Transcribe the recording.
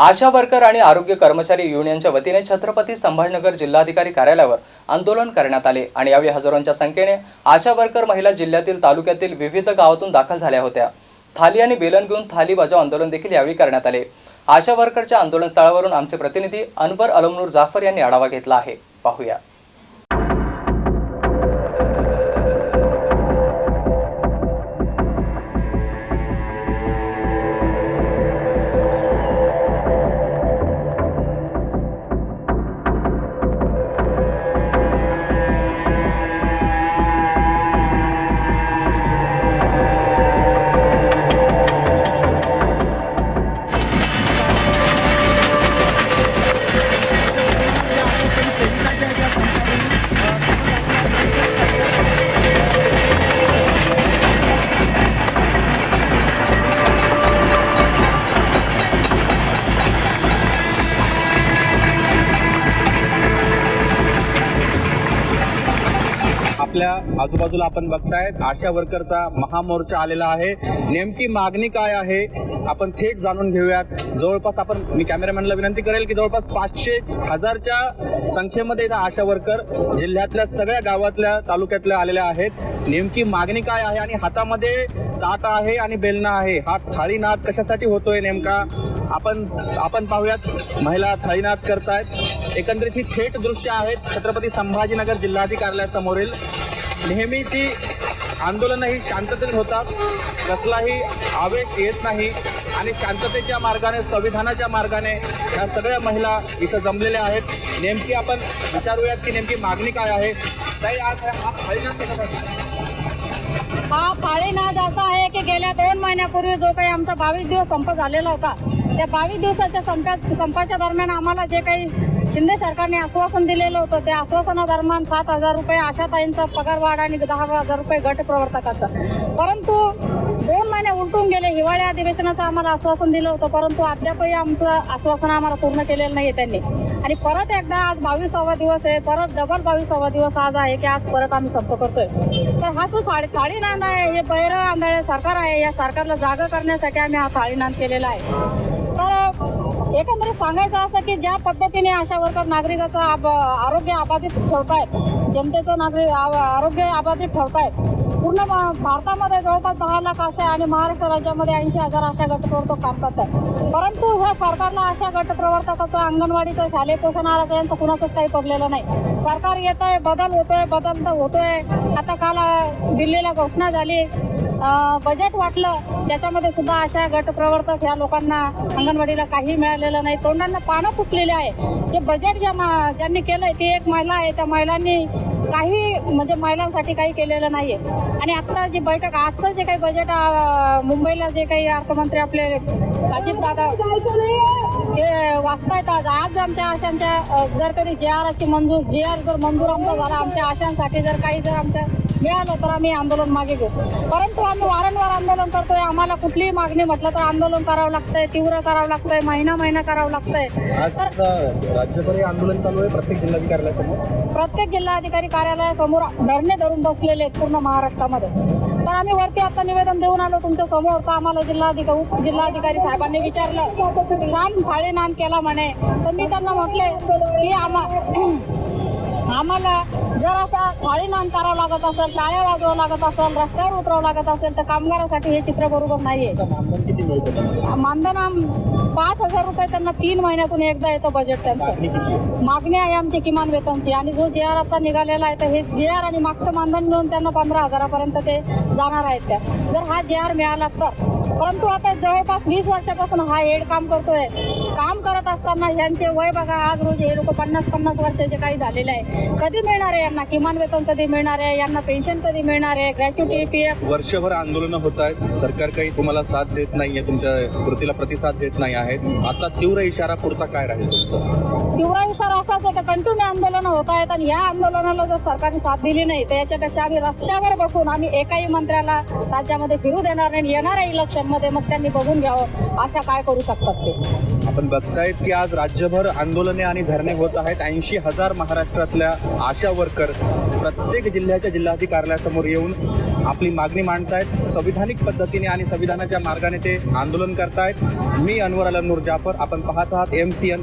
आशा worker आणि आरोग्य कर्मचारी युनियनच्या वतीने छत्रपती संभाजीनगर जिल्हाधिकारी कार्यालयावर आंदोलन करण्यात आले आणि यावेळी हजारोंच्या संख्येने आशा वर्कर महिला जिल्ह्यातील तालुक्यातील विविध गावातून दाखल झाल्या होत्या. थाली आणि बेलन घेऊन थाली बजाव आंदोलन देखील यावेळी करण्यात आले. आशा वर्करच्या आंदोलनस्थळावरून आमचे प्रतिनिधी अनवर अलमनूर जाफर यांनी आढावा घेतला आहे. पाहूया. आपल्या आजूबाजूला आपण बघताय आशा वर्करचा महामोर्चा आलेला आहे. नेमकी मागणी काय आहे? आपण थेट जाणून घेऊयात. जवळपास आपण मी कॅमेरामॅनला विनंती करेल की जवळपास पाचशे हजारच्या संख्येमध्ये आशा वर्कर जिल्ह्यातल्या सगळ्या गावातल्या तालुक्यातल्या आलेल्या आहेत. नेमकी मागणी काय आहे आणि हातामध्ये ताट आहे आणि बेलना आहे हा थाळीनाद कशासाठी होतोय नेमका? आपण आपण पाहूयात. महिला थाळीनाद करतायत. एकंदरीत ही थेट दृश्य आहेत. छत्रपती संभाजीनगर जिल्हाधिकाऱ्यासमोरील. नेहमीची आंदोलनही शांततेत होतात. कसलाही आवेग येत नाही. आणि शांततेच्या मार्गाने संविधानाच्या मार्गाने ह्या सगळ्या महिला इथं जमलेल्या आहेत. नेमकी आपण विचारूयात की नेमकी मागणी काय आहे? ताई आज हा पाळीनाद असा आहे की गेल्या दोन महिन्यापूर्वी जो काही आमचा बावीस दिवस संप झालेला होता त्या बावीस दिवसाच्या संपात संपाच्या दरम्यान आम्हाला जे काही शिंदे सरकारने आश्वासन दिलेलं होतं. त्या आश्वासनादरम्यान सात हजार रुपये आशाताईंचा पगार वाढ आणि दहा हजार रुपये गट प्रवर्तकाचा परंतु दोन महिने उलटून गेले. हिवाळी अधिवेशनाचं आम्हाला आश्वासन दिलं होतं. परंतु अद्यापही आमचं आश्वासन आम्हाला पूर्ण केलेलं नाही त्यांनी. आणि परत एकदा आज बावीसावा दिवस आहे. परत डबल बावीसावा दिवस आज आहे की आज परत आम्ही संप करतोय. तर हा जो साडी थाळीनाद आहे हे बैर आंधळे सरकार आहे. या सरकारला जागा करण्यासाठी आम्ही हा थाळीनांद केलेला आहे. एकंदरीत सांगायचं असं की ज्या पद्धतीने अशा वर्कर नागरिकाचं आब- आरोग्य अबाधित ठेवतायत जनतेचं नागरिक आरोग्य अबाधित ठेवतायत पूर्ण भारतामध्ये जवळपास दहा लाख आशा आणि महाराष्ट्र राज्यामध्ये ऐंशी हजार आशा गटप्रवर्तक काम करतात. परंतु ह्या सरकारला अशा गटप्रवर्तकाचं अंगणवाडीचं शालेय पोषण आहाराचं यांचं कुणाचंच काही पडलेलं नाही. सरकार येत आहे बदल होतोय बदल तर होतोय. आता काल दिल्लीला घोषणा झाली. बजेट वाटलं. त्याच्यामध्ये सुद्धा अशा गटप्रवर्तक या ह्या लोकांना अंगणवाडीला काही मिळालेलं नाही. तोंडांना पानं फुटलेली आहे. जे बजेट ज्या ज्यांनी केलंय ती एक महिला आहे. त्या महिलांनी काही म्हणजे महिलांसाठी काही केलेलं नाहीये. आणि आता जी बैठक आजचं जे काही बजेट मुंबईला जे काही अर्थमंत्री आपले अजित दादा ते वाचतायत आज आज आमच्या आशांच्या जर कधी जे आरची मंजूर जे आर जर मंजूर आमचा झाला आमच्या आशांसाठी जर काही जर आमच्या मिळालं तर आम्ही आंदोलन मागे घेऊ परंतु आम्ही वारंवार आंदोलन करतोय. आम्हाला कुठलीही मागणी म्हटलं तर आंदोलन करावं लागतंय तीव्र करावं लागतंय महिना महिना करावं लागतंय. राज्यभर हे आंदोलन चालू आहे प्रत्येक जिल्हाधिकाऱ्यासमोर? प्रत्येक जिल्हाधिकारी कार्यालयासमोर धरणे धरून बसलेले आहेत पूर्ण महाराष्ट्रामध्ये. तर आम्ही वरती आता निवेदन देऊन आलो तुमच्यासमोर. तर आम्हाला जिल्हाधिकारी उप जिल्हाधिकारी साहेबांनी विचारलं छान थाळीनाद केला म्हणे. तर मी त्यांना म्हटले की आम्हा आम्हाला जर आता थाळीनाद करावं लागत असेल टाळ्या वाजवावं लागत असेल रस्त्यावर उतरावं लागत असेल तर कामगारासाठी हे चित्र बरोबर नाहीये. मानधन मानधन आम- पाच हजार रुपये त्यांना तीन महिन्यातून एकदा येतं बजेट त्यांचं. मागणी आहे आमची किमान वेतनची. आणि जो जे आर आता निघालेला आहे तर हे जे आर आणि मागचं मानधन मिळून त्यांना पंधरा हजारापर्यंत ते जाणार आहेत त्या. जर हा जे आर मिळाला तर. परंतु आता जवळपास वीस वर्षापासून हा हेड काम करतोय. काम करत असताना यांचे वय बघा आज रोज हे लोक पन्नास पन्नास वर्षाचे काही झालेले आहे. कधी मिळणार आहे यांना? किमान वेतन कधी मिळणार आहे? यांना पेन्शन कधी मिळणार आहे? ग्रॅच्युटी पी एफ वर्षभर आंदोलनं होत आहेत. सरकार काही तुम्हाला साथ देत नाहीये तुमच्या कृतीला प्रतिसाद देत नाही आहेत. आता तीव्र इशारा पुढचा काय राहील तीव्र इशारा असाच आहे की कंटिन्यू आंदोलन होत आहेत आणि या आंदोलनाला जर सरकारने साथ दिली नाही तर याच्यापेक्षा आम्ही रस्त्यावर बसून आम्ही एकाही मंत्र्याला राज्यामध्ये फिरू देणार नाही आणि येणाऱ्या सेशनमध्ये मग त्यांनी बघून घ्यावं. अशा काय करू शकतात ते? आपण बघतायत की आज राज्यभर आंदोलने आणि धरणे होत आहेत. ऐंशी हजार महाराष्ट्रातल्या आशा वर्कर प्रत्येक जिल्ह्याच्या जिल्हाधिकाऱ्यासमोर येऊन आपली मागणी मांडतायत. संविधानिक पद्धतीने आणि संविधानाच्या मार्गाने ते आंदोलन करतायत. मी अनवर अलम नूर जाफर आपण पाहत आहात एम सी एन